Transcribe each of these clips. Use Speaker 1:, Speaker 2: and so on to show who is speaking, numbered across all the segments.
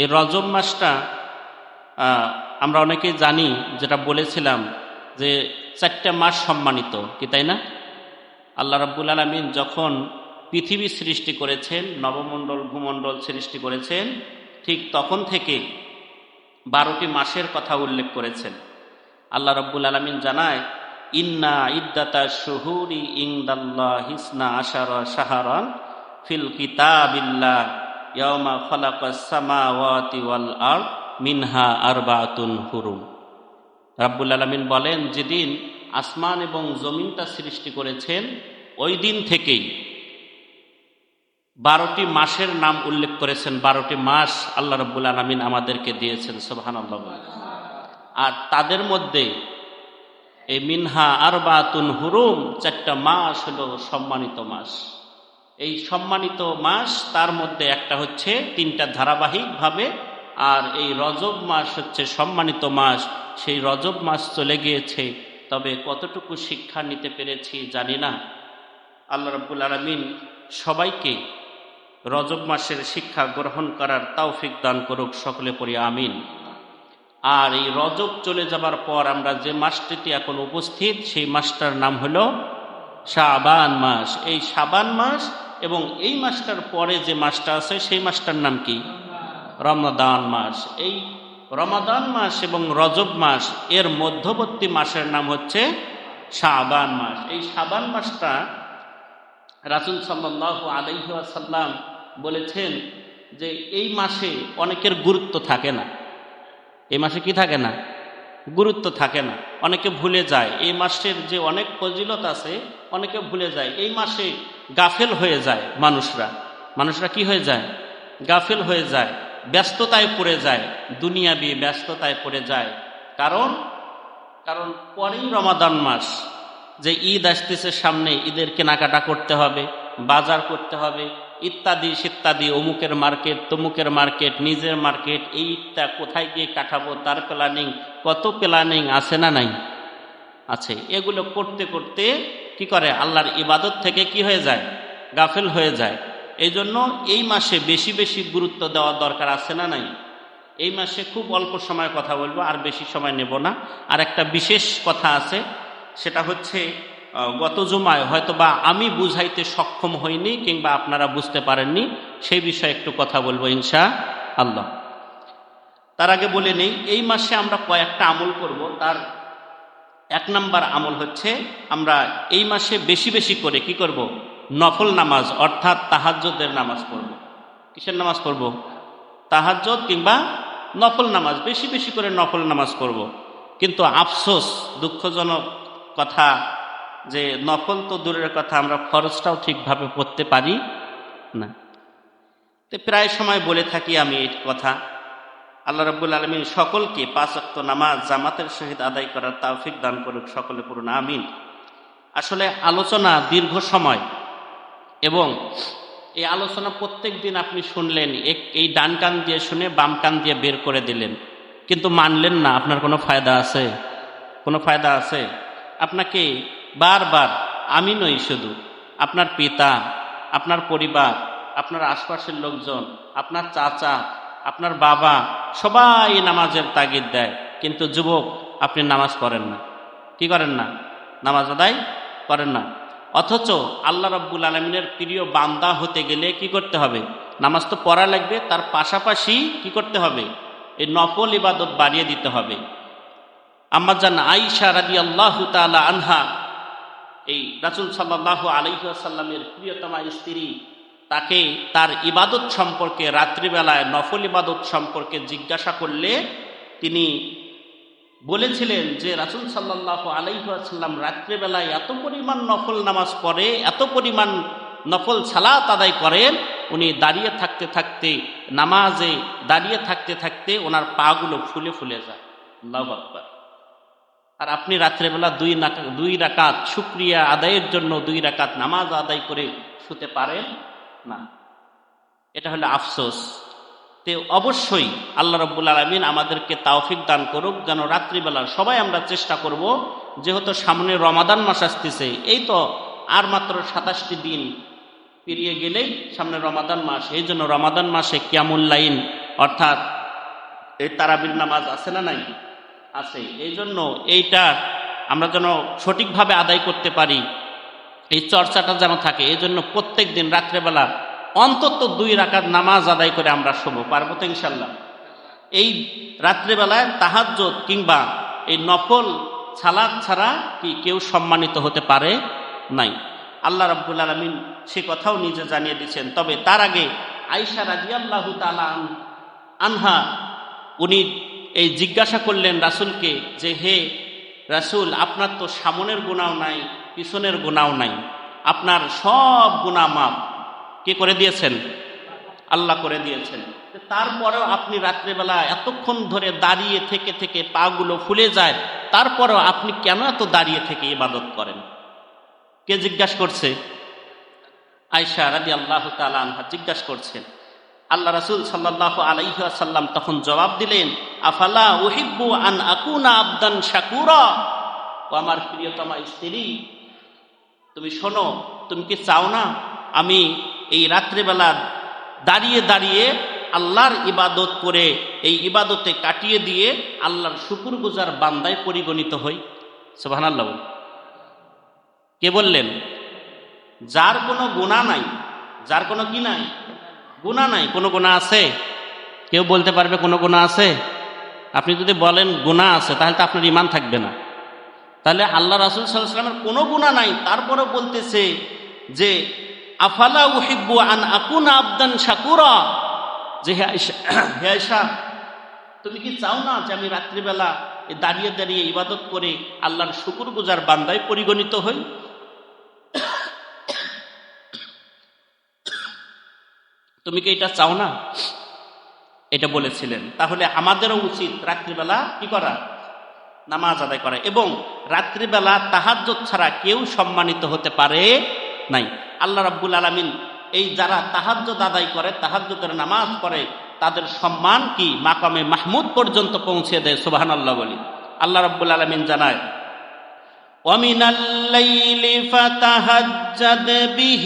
Speaker 1: এই রজব মাসটা আমরা অনেকেই জানি যেটা বলেছিলাম যে চারটা মাস সম্মানিত, কি তাই না? আল্লাহ রাব্বুল আলমিন যখন পৃথিবী সৃষ্টি করেছেন, নবমণ্ডল, ভূমণ্ডল সৃষ্টি করেছেন, ঠিক তখন থেকে বারোটি মাসের কথা উল্লেখ করেছেন। আল্লাহ রাব্বুল আলমিন জানায়, ইন্না ইদ্দাতা শুহুরি ইংদাল্লাহ হিসনা আশারা শাহরান ফিল কিতাবিল্লাহ। ইয়ামা খলাকাস সামাওয়াতি ওয়াল আরদ মিনহা আরবাতুন হুরুম। রাব্বুল বলেন, যেদিন আসমান এবং জমিনটা সৃষ্টি করেছেন, ওই দিন থেকেই বারোটি মাসের নাম উল্লেখ করেছেন। বারোটি মাস আল্লাহ রব্বুল আলমিন আমাদেরকে দিয়েছেন সোহান আর তাদের মধ্যে এই মিনহা আরবাতুন হুরুম, চারটা মাস হলো সম্মানিত মাস। এই সম্মানিত মাস, তার মধ্যে একটা হচ্ছে তিনটা ধারাবাহিকভাবে, আর এই রজব মাস হচ্ছে সম্মানিত মাস। সেই রজব মাস চলে গিয়েছে, তবে কতটুকু শিক্ষা নিতে পেরেছি জানি না। আল্লাহ রব্বুল আলমিন সবাইকে রজব মাসের শিক্ষা গ্রহণ করার তৌফিক দান করুক, সকলে পড়ি আমিন। আর এই রজব চলে যাবার পর আমরা যে মাসটিতে এখন উপস্থিত, সেই মাসটার নাম হলো শাবান মাস। এই শাবান মাস এবং এই মাসটার পরে যে মাসটা আছে, সেই মাসটার নাম কি? রমাদান মাস। এই রমাদান মাস এবং রজব মাস, এর মধ্যবর্তী মাসের নাম হচ্ছে শাবান মাস। এই শাবান মাসটা রাসুল সাল্লাহ আলহাসাল্লাম বলেছেন যে এই মাসে অনেকের গুরুত্ব থাকে না। এই মাসে কি থাকে না? গুরুত্ব থাকে না। অনেকে ভুলে যায়। এই মাসের যে অনেক ফজিলত আছে, অনেকে ভুলে যায়। এই মাসে গাফেল হয়ে যায় মানুষরা। মানুষরা কি হয়ে যায়? গাফেল হয়ে যায়, ব্যস্ততায় পড়ে যায়, দুনিয়াবি ব্যস্ততায় পড়ে যায়। কারণ কারণ পরেই রমাদান মাস, যে ঈদ আসতেছে সামনে, ঈদের কেনাকাটা করতে হবে, বাজার করতে হবে, ইত্যাদি ইত্যাদি অমুকের মার্কেট, তমুকের মার্কেট, নিজের মার্কেট এই ঈদটা কোথায় গিয়ে কাটাবো, তার প্ল্যানিং কত প্ল্যানিং আছে না নাই? আছে। এগুলো করতে করতে কি করে? আল্লাহর ইবাদত থেকে কি হয়ে যায়? গাফেল হয়ে যায়। এই জন্য এই মাসে বেশি বেশি গুরুত্ব দেওয়া দরকার আছে না নাই? এই মাসে খুব অল্প সময় কথা বলব, আর বেশি সময় নেব না। আর একটা বিশেষ কথা আছে, সেটা হচ্ছে গত জুমায় হয়তো বা আমি বুঝাইতে সক্ষম হইনি, কিংবা আপনারা বুঝতে পারেননি, সেই বিষয়ে একটু কথা বলব ইনশা আল্লাহ তার আগে বলে নেই, এই মাসে আমরা কয়েকটা আমল করব। তার এক নাম্বার আমল হচ্ছে আমরা এই মাসে বেশি বেশি করে কি করব? নফল নামাজ, অর্থাৎ তাহাজ্জদের নামাজ পড়ব। কিসের নামাজ পড়ব? তাহাজ্জদ কিংবা নফল নামাজ, বেশি বেশি করে নফল নামাজ পড়ব। কিন্তু আফসোস, দুঃখজনক কথা যে নফল তো দূরের কথা, আমরা খরচটাও ঠিকভাবে পড়তে পারি না। তো প্রায় সময় বলে থাকি আমি এই কথা। আল্লাহ রব্বুল আলমিন সকলকে পাঁচ পাঁচক্ত নামাজ জামাতের সহিত আদায় করার তাওফিক দান করুক, সকলে পূর্ণ আমিন। আসলে আলোচনা দীর্ঘ সময় এবং এই আলোচনা প্রত্যেক দিন আপনি শুনলেন এই ডান কান দিয়ে শুনে বাম কান দিয়ে বের করে দিলেন, কিন্তু মানলেন না, আপনার কোনো ফায়দা আছে? কোনো ফায়দা আছে? আপনাকে বারবার আমি নই শুধু, আপনার পিতা, আপনার পরিবার, আপনার আশপাশের লোকজন, আপনার চাচা আপনার বাবা সবাই নামাজের তাগিদ দেয়, কিন্তু যুবক আপনি নামাজ পড়েন না। কি করেন না? নামাজ আদায় করেন না। অথচ আল্লাহ রব্বুল আলমিনের প্রিয় বান্দা হতে গেলে কি করতে হবে? নামাজ তো পড়া লাগবে, তার পাশাপাশি কি করতে হবে? এই নকল ইবাদত বাড়িয়ে দিতে হবে। আম্মাজান আইসা রাজি আল্লাহ আনহা, এই রাসুল সাল্লাহ আলহিহাসাল্লামের প্রিয়তমা স্ত্রী তাকে তার ইবাদত সম্পর্কে, রাত্রিবেলায় নফল ইবাদত সম্পর্কে জিজ্ঞাসা করলে তিনি বলেছিলেন যে, রাসুল সাল্লাহ আলাইসাল্লাম রাত্রিবেলায় এত পরিমাণ নফল নামাজ পড়ে, এত পরিমাণ নফল সালাত আদায় করেন, উনি দাঁড়িয়ে থাকতে থাকতে, নামাজে দাঁড়িয়ে থাকতে থাকতে ওনার পাগুলো ফুলে ফুলে যায়। আর আপনি রাত্রেবেলা দুই দুই রাকাত শুক্রিয়া আদায়ের জন্য দুই রাকাত নামাজ আদায় করে শুতে পারেন না এটা হলো আফসোস। তে অবশ্যই আল্লাহ রব্বুল আলমিন আমাদেরকে তাওফিক দান করুক, যেন রাত্রিবেলা সবাই আমরা চেষ্টা করব, যেহেতু সামনে রমাদান মাস আসতেছে। এই তো আর মাত্র সাতাশটি দিন পেরিয়ে গেলেই সামনে রমাদান মাস। এই জন্য রমাদান মাসে কিয়ামুল্লাইন অর্থাৎ এই তারাবির নামাজ আছে না নাই? আছে। এই জন্য এইটা আমরা যেন সঠিকভাবে আদায় করতে পারি। এই চর্চাটা যেন থাকে এই জন্য প্রত্যেক দিন রাত্রেবেলা অন্তত দুই রাকাত নামাজ আদায় করে আমরা শোবো, পারব তো ইনশাল্লাহ। এই রাত্রেবেলায় তাহাজ্জত কিংবা এই নফল ছালাদ ছাড়া কি কেউ সম্মানিত হতে পারে নাই। আল্লাহ রাব্বুল আলমিন সে কথাও নিজে জানিয়ে দিচ্ছেন তবে তার আগে আইসা রাজিয়াল্লাহু তালা আনহা, উনি এই জিজ্ঞাসা করলেন রাসূলকে যে, হে রাসূল, আপনার তো সামনের গুণাও নাই পিছনের গুণাও নাই। আপনার সব গুণা মাপ কে করে দিয়েছেন? আল্লাহ করে দিয়েছেন। তারপরেও আপনি রাত্রেবেলা এতক্ষণ ধরে দাঁড়িয়ে থেকে থেকে পাগুলো ফুলে যায়, তারপরেও আপনি কেন এত দাঁড়িয়ে থেকে ইবাদত করেন? কে জিজ্ঞাসা করছে? আয়সা রাজি আল্লাহ আনহা জিজ্ঞাসা করছেন আল্লাহ রাসুল সাল্লাহ আলাইসাল্লাম তখন জবাব দিলেন, আফালা ওহিব্বু আন আকুনা আবদান শাকুরা? ও আমার প্রিয়তমা স্ত্রী তুমি শোনো, তুমি কি চাও না আমি এই রাত্রেবেলা দাঁড়িয়ে দাঁড়িয়ে আল্লাহর ইবাদত করে এই ইবাদতে কাটিয়ে দিয়ে আল্লাহর শুকুর গুজার বান্দায় পরিগণিত হই? সোহান আল্লাহ কে বললেন? যার কোনো গুণা নাই, যার কোনো কি নাই? গুণা নাই, কোনো গুণা আছে? কেউ বলতে পারবে কোনো গুণা আছে? আপনি যদি বলেন গুণা আছে, তাহলে তো আপনার ইমান থাকবে না। তাহলে আল্লাহ রাসুল সাল্লামের কোনো গুণা নাই। তারপরে বলতেছে যে, আফালা উহিব্বু আন আকুনা আবদান শাকুরা? যে, হে আয়সা তুমি কি চাও না যে আমি রাত্রিবেলা দাঁড়িয়ে দাঁড়িয়ে ইবাদত করে আল্লাহর শুকুর গুজার বান্দায় পরিগণিত হই? তুমি কি এটা চাও না? এটা বলেছিলেন। তাহলে আমাদেরও উচিত রাত্রিবেলা কি করা? নামাজ আদায় করা এবং রাত্রিবেলা তাহাজ্জত ছাড়া কেউ সম্মানিত হতে পারে নাই আল্লাহ রাব্বুল আলমিন এই যারা তাহাজ্জত আদায় করে তাহাজ্জতের নামাজ পড়ে তাদের সম্মান কি মাকামে মাহমুদ পর্যন্ত পৌঁছে দেয় সুবাহান আল্লাহ বলি আল্লাহ রাব্বুল আলমিন জানায় ومن الليل فتهجد به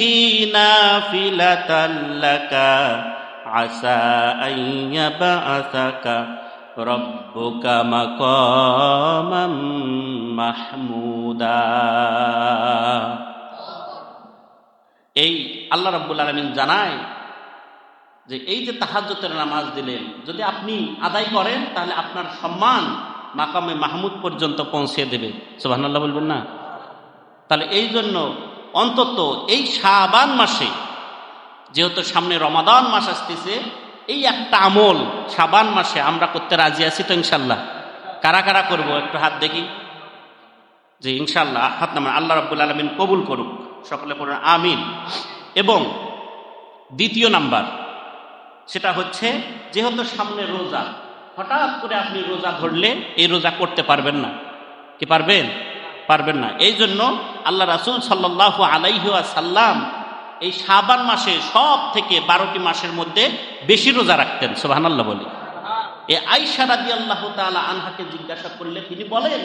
Speaker 1: نافلة لك عسى أن يبعثك ربك مقاما محمودا এই আল্লাহ রাব্বুল আলমিন জানায় যে এই যে তাহাজ্জতের নামাজ দিলেন যদি আপনি আদায় করেন তাহলে আপনার সম্মান মাকামে মাহমুদ পর্যন্ত পৌঁছে দেবে সোহানাল্লাহ বলবেন না তাহলে এই জন্য অন্তত এই শাবান মাসে যেহেতু সামনে রমাদান মাস আসতেছে এই একটা আমল সাবান মাসে আমরা করতে রাজি আছি তো ইনশাল্লাহ। কারা কারা করব? একটু হাত দেখি। যে ইনশাল্লাহ। হাত নামান। আল্লাহ রব্বুল আলমিন কবুল করুক। সকলে পড়ুন, আমিন। এবং দ্বিতীয় নাম্বার, সেটা হচ্ছে যেহেতু সামনে রোজা, হঠাৎ করে আপনি রোজা ধরলে এই রোজা করতে পারবেন না। কি পারবেন? পারবেন না। এই জন্য আল্লাহ রাসুল সাল্লাহ আলাইহুয়া সাল্লাম এই সাবান মাসে সব থেকে বারোটি মাসের মধ্যে বেশি রোজা রাখতেন সোহান আল্লাহ বলে। এ আইসা রাজি আল্লাহ তালা আনহাকে জিজ্ঞাসা করলে তিনি বলেন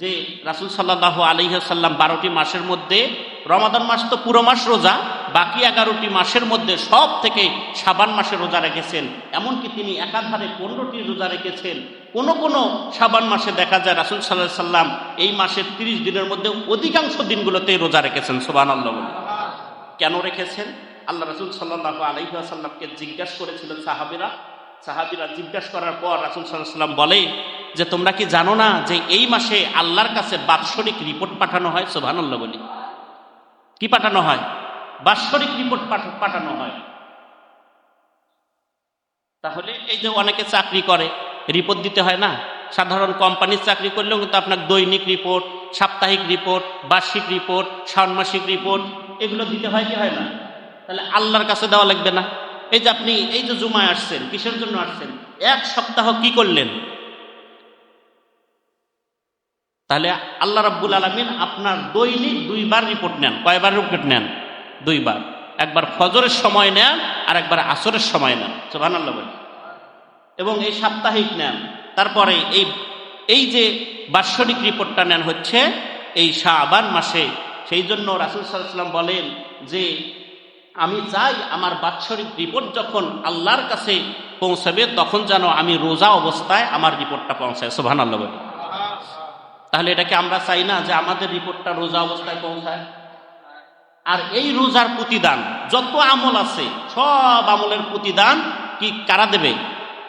Speaker 1: যে, রাসুল সাল্লাহ আলহিহাল্লাম বারোটি মাসের মধ্যে, রমাদান মাস তো পুরো মাস রোজা, বাকি এগারোটি মাসের মধ্যে সব থেকে সাবান মাসে রোজা রেখেছেন। এমনকি তিনি একাধারে পনেরোটি রোজা রেখেছেন। কোন কোন সাবান মাসে দেখা যায়, রাসুল সাল্লাহ সাল্লাম এই মাসের তিরিশ দিনের মধ্যে অধিকাংশ দিনগুলোতেই রোজা রেখেছেন সোবান আল্লাহ রেখেছেন? আল্লাহ রাসুল সাল্লাহ আলহিহাসাল্লামকে জিজ্ঞাসা করেছিলেন সাহাবিরা। সাহাবিরা জিজ্ঞাসা করার পর রাসুল সাল্লাহ সাল্লাম বলে যে, তোমরা কি জানো না যে এই মাসে আল্লাহর কাছে বাৎসরিক রিপোর্ট পাঠানো হয়? সোভানুল্লাহ বলি। কি পাঠানো হয়? বাৎসরিক রিপোর্ট পাঠানো হয়। তাহলে এই যে অনেকে চাকরি করে, রিপোর্ট দিতে হয় না? সাধারণ কোম্পানির চাকরি করলেও কিন্তু আপনার দৈনিক রিপোর্ট, সাপ্তাহিক রিপোর্ট, বার্ষিক রিপোর্ট ষান্মাসিক রিপোর্ট এগুলো দিতে হয় কি হয় না? তাহলে আল্লাহর কাছে দেওয়া লাগবে না। এই যে আপনি, এই যে জুমায় আসছেন, কিসের জন্য আসছেন? এক সপ্তাহ কি করলেন? তাহলে আল্লাহ রাব্বুল আলমিন আপনার দৈনিক দুইবার রিপোর্ট নেন। কয়বার রিপোর্ট নেন? দুইবার। একবার ফজরের সময় নেন, আর একবার আসরের সময় নেন। সোহান আল্লাহ বলি এবং এই সাপ্তাহিক নেন। তারপরে এই এই যে বাৎসরিক রিপোর্টটা নেন হচ্ছে এই শাহবান মাসে সেই জন্য রাসুল সাল্লাম বলেন যে, আমি চাই আমার বাৎসরিক রিপোর্ট যখন আল্লাহর কাছে পৌঁছাবে, তখন যেন আমি রোজা অবস্থায় আমার রিপোর্টটা পৌঁছায়। সোভান আল্লাহ তাহলে এটাকে আমরা চাই না যে আমাদের রিপোর্টটা রোজা অবস্থায় পৌঁছায়? আর এই রোজার প্রতিদান, যত আমল আছে, সব আমলের প্রতিদান কি কারা দেবে?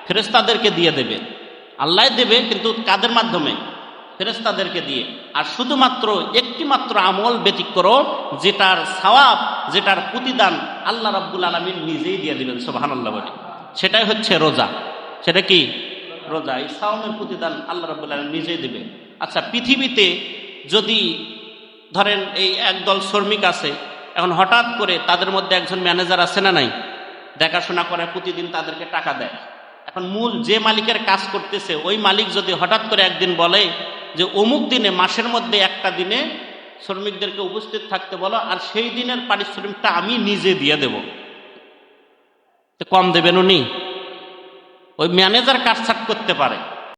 Speaker 1: ফেরেস্তাদেরকে দিয়ে দেবে। আল্লাহ দেবে, কিন্তু কাদের মাধ্যমে? ফেরেস্তাদেরকে দিয়ে। আর শুধুমাত্র একটি মাত্র আমল ব্যতিক্রম, যেটার সওয়াব, যেটার প্রতিদান আল্লাহ রাব্বুল আলমিন নিজেই দিয়ে দিবেন সোহানাল্লাহ বলে। সেটাই হচ্ছে রোজা। সেটা কি? রোজা। এই সাওমের প্রতিদান আল্লাহ রাব্বুল আলমিন নিজেই দেবে আচ্ছা পৃথিবীতে যদি ধরেন এই একদল শ্রমিক আছে, এখন হঠাৎ করে তাদের মধ্যে একজন ম্যানেজার আছে না নাই? দেখাশোনা করে, প্রতিদিন তাদেরকে টাকা দেয়। এখন মূল যে মালিকের কাজ করতেছে, ওই মালিক যদি হঠাৎ করে একদিন বলে যে অমুক দিনে, মাসের মধ্যে একটা দিনে শ্রমিকদেরকে উপস্থিত থাকতে বলো, আর সেই দিনের পারিশ্রমিকটা আমি নিজে দিয়ে দেব। কম দেবেন উনি? ওই ম্যানেজার কাটছাট করতে পারে।